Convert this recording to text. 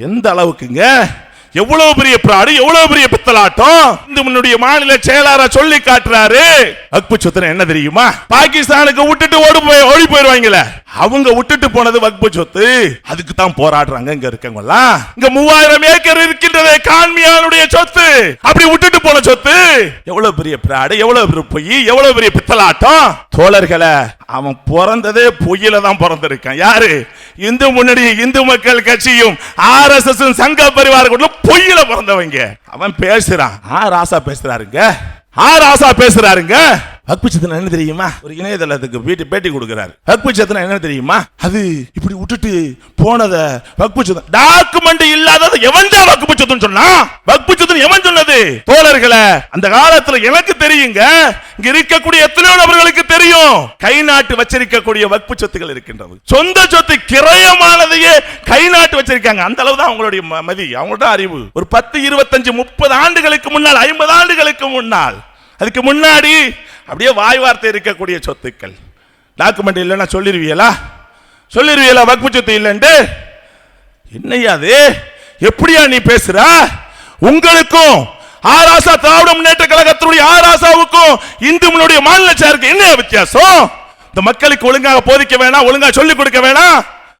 எந்த அளவுக்குங்க? எவ்வளவு பெரிய பிராடு எவ்வளவு பெரிய பித்தலாட்டம்? இந்த முன்னுடைய மாநில செயலாளர சொல்லி காட்டுறாரு. அக்பு சொத்துனா என்ன தெரியுமா? பாகிஸ்தானுக்கு விட்டுட்டு ஓடி போய் ஓடி போயிருவாங்களே. அவங்க விட்டுட்டு போனது வக்பு சொத்து. அதுக்கு தான் போராடுறாங்க இங்க இருக்கவங்க எல்லாம் இங்க மூவாயிரம் ஏக்கர் இருக்கின்றதே கான்மியானுடைய சொத்து. அப்படி விட்டுட்டு போன சொத்து. எவ்வளவு பெரிய பிராடு எவ்வளவு பெரிய பொய் எவ்வளவு பெரிய பித்தலாட்டம். தோழர்களை அவன் பிறந்ததே பொய்யில தான் பிறந்திருக்கான். யாரு? இந்து முன்னணி இந்து மக்கள் கட்சியும் ஆர் எஸ் எஸ் சங்க பரிவார கூட பொய்யில பிறந்தவங்க. அவன் பேசுறான். ஆ ராசா பேசுறாருங்க. ஆ ராசா பேசுறாருங்க. வக்புச்சத்தன என்ன தெரியுமா? ஒரு இணையதளத்துக்கு வீட்டு பேட்டி கொடுக்கிறாரு. வக்புச்சத்தன என்ன தெரியுமா? அது இப்படி விட்டுட்டு போனத வக்புச்சத்தன் டாக்குமெண்ட் இல்லாதது எவன் தான் வக்புச்சத்தன் சொன்னா? வக்புச்சத்தன் எவன் சொன்னது? தோழர்களே அந்த காலத்துல எனக்கு தெரியுங்க இங்க இருக்கக்கூடிய எத்தனையோ நபர்களுக்கு தெரியும். கை நாட்டு வச்சிருக்கக்கூடிய வக்பு சொத்துகள் இருக்கின்றது. சொந்த சொத்து கிரயமானதையே கை நாட்டு வச்சிருக்காங்க. அந்த அளவு தான் அவங்களுடைய மதி அவங்களோட அறிவு. ஒரு பத்து இருபத்தஞ்சு முப்பது ஆண்டுகளுக்கு முன்னால் ஐம்பது ஆண்டுகளுக்கு முன்னால் அதுக்கு முன்னாடி அப்படியே வாய் வார்த்தை இருக்கக்கூடிய சொத்துக்கள். டாக்குமெண்ட் இல்லைன்னா சொல்லிருவியலா சொல்லிருவியலா வக்பு சொத்து இல்லைன்ட்டு? என்னையா அது? எப்படியா நீ பேசுற? உங்களுக்கும் ஆராசா திராவிட முன்னேற்ற கழகத்தினுடைய ஆராசாவுக்கும் இந்துமனுடைய மாநில சேருக்கு என்ன வித்தியாசம்? இந்த மக்களுக்கு ஒழுங்காக போதிக்க வேணாம் ஒழுங்காக சொல்லிக் கொடுக்க வேணாம்.